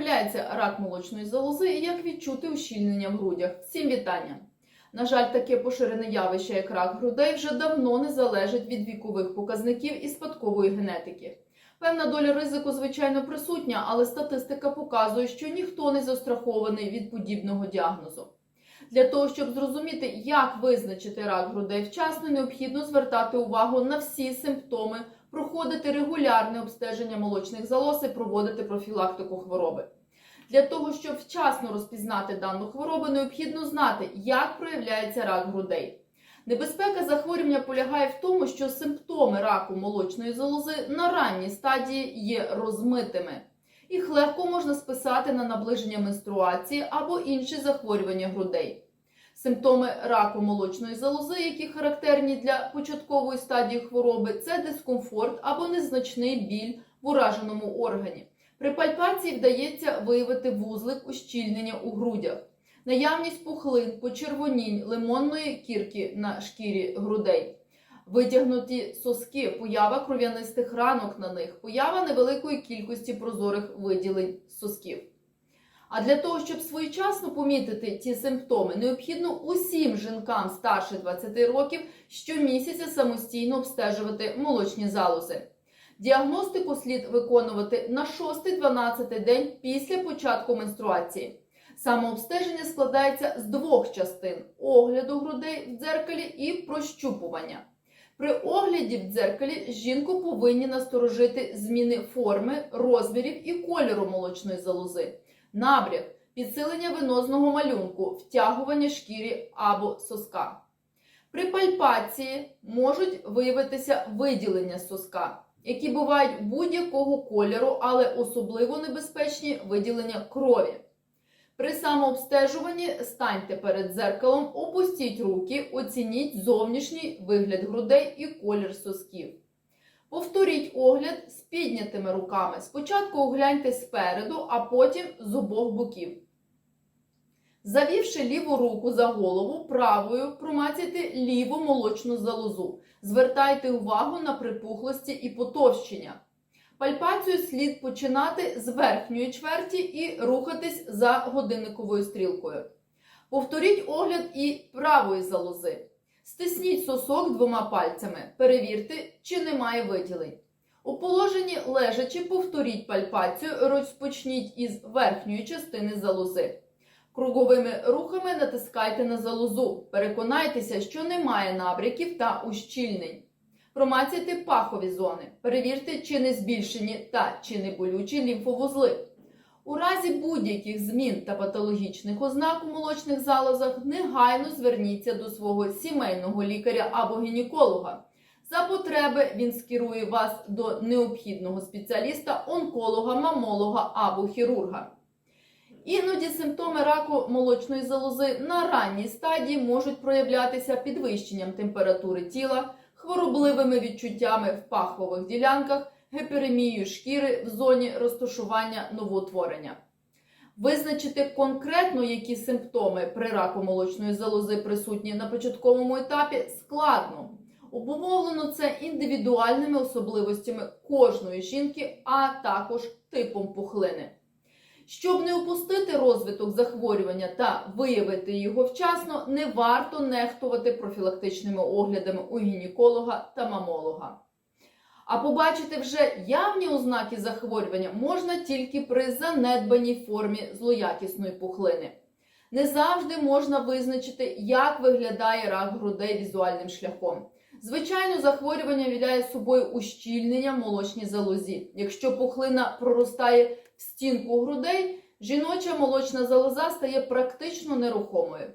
проявляється рак молочної залози і як відчути ущільнення в грудях. Всім вітання! На жаль, таке поширене явище, як рак грудей, вже давно не залежить від вікових показників і спадкової генетики. Певна доля ризику, звичайно, присутня, але статистика показує, що ніхто не застрахований від подібного діагнозу. Для того, щоб зрозуміти, як визначити рак грудей вчасно, необхідно звертати увагу на всі симптоми, проходити регулярне обстеження молочних залоз і проводити профілактику хвороби. Для того, щоб вчасно розпізнати дану хворобу, необхідно знати, як проявляється рак грудей. Небезпека захворювання полягає в тому, що симптоми раку молочної залози на ранній стадії є розмитими. Їх легко можна списати на наближення менструації або інші захворювання грудей. Симптоми раку молочної залози, які характерні для початкової стадії хвороби, це дискомфорт або незначний біль в ураженому органі. При пальпації вдається виявити вузлик ущільнення у грудях, наявність пухлин, почервонінь, лимонної кірки на шкірі грудей, витягнуті соски, поява кров'янистих ранок на них, поява невеликої кількості прозорих виділень сосків. А для того, щоб своєчасно помітити ці симптоми, необхідно усім жінкам старше 20 років щомісяця самостійно обстежувати молочні залози. Діагностику слід виконувати на 6-12 день після початку менструації. Самообстеження складається з двох частин: огляду грудей в дзеркалі і прощупування. При огляді в дзеркалі жінку повинні насторожити зміни форми, розмірів і кольору молочної залози, набряк, підсилення венозного малюнку, втягування шкірі або соска. При пальпації можуть виявитися виділення соска, які бувають будь-якого кольору, але особливо небезпечні виділення крові. При самообстежуванні станьте перед дзеркалом, опустіть руки, оцініть зовнішній вигляд грудей і колір сосків. Повторіть огляд з піднятими руками. Спочатку огляньте спереду, а потім з обох боків. Завівши ліву руку за голову, правою промацяйте ліву молочну залозу. Звертайте увагу на припухлості і потовщення. Пальпацію слід починати з верхньої чверті і рухатись за годинниковою стрілкою. Повторіть огляд і правої залози. Стисніть сосок двома пальцями. Перевірте, чи немає виділень. У положенні лежачи повторіть пальпацію, розпочніть із верхньої частини залози. Круговими рухами натискайте на залозу. Переконайтеся, що немає набряків та ущільнень. Промацяйте пахові зони. Перевірте, чи не збільшені та чи не болючі лімфовузли. У разі будь-яких змін та патологічних ознак у молочних залозах негайно зверніться до свого сімейного лікаря або гінеколога. За потреби він скерує вас до необхідного спеціаліста, онколога, мамолога або хірурга. Іноді симптоми раку молочної залози на ранній стадії можуть проявлятися підвищенням температури тіла, хворобливими відчуттями в пахових ділянках, гіперемією шкіри в зоні розташування новоутворення. Визначити конкретно, які симптоми при раку молочної залози присутні на початковому етапі, складно. Обумовлено це індивідуальними особливостями кожної жінки, а також типом пухлини. Щоб не упустити розвиток захворювання та виявити його вчасно, не варто нехтувати профілактичними оглядами у гінеколога та мамолога. А побачити вже явні ознаки захворювання можна тільки при занедбаній формі злоякісної пухлини. Не завжди можна визначити, як виглядає рак грудей візуальним шляхом. Звичайно, захворювання являє собою ущільнення молочній залозі. Якщо пухлина проростає в стінку грудей, жіноча молочна залоза стає практично нерухомою.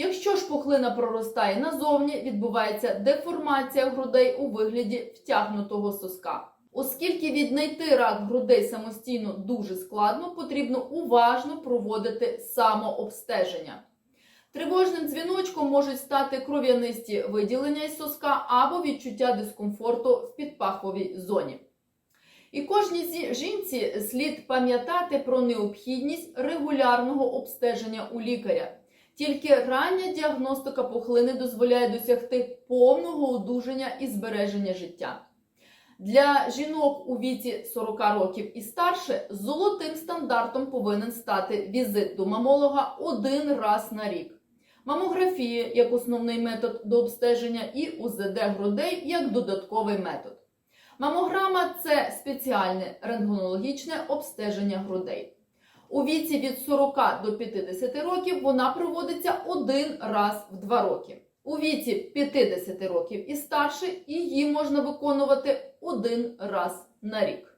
Якщо ж пухлина проростає назовні, відбувається деформація грудей у вигляді втягнутого соска. Оскільки віднайти рак грудей самостійно дуже складно, потрібно уважно проводити самообстеження. Тривожним дзвіночком можуть стати кров'янисті виділення із соска або відчуття дискомфорту в підпаховій зоні. І кожній жінці слід пам'ятати про необхідність регулярного обстеження у лікаря. Тільки рання діагностика пухлини дозволяє досягти повного одужання і збереження життя. Для жінок у віці 40 років і старше золотим стандартом повинен стати візит до мамолога один раз на рік. Мамографія як основний метод до обстеження і УЗД грудей як додатковий метод. Мамограма це спеціальне рентгенологічне обстеження грудей. У віці від 40 до 50 років вона проводиться один раз в 2 роки. У віці 50 років і старше її можна виконувати один раз на рік.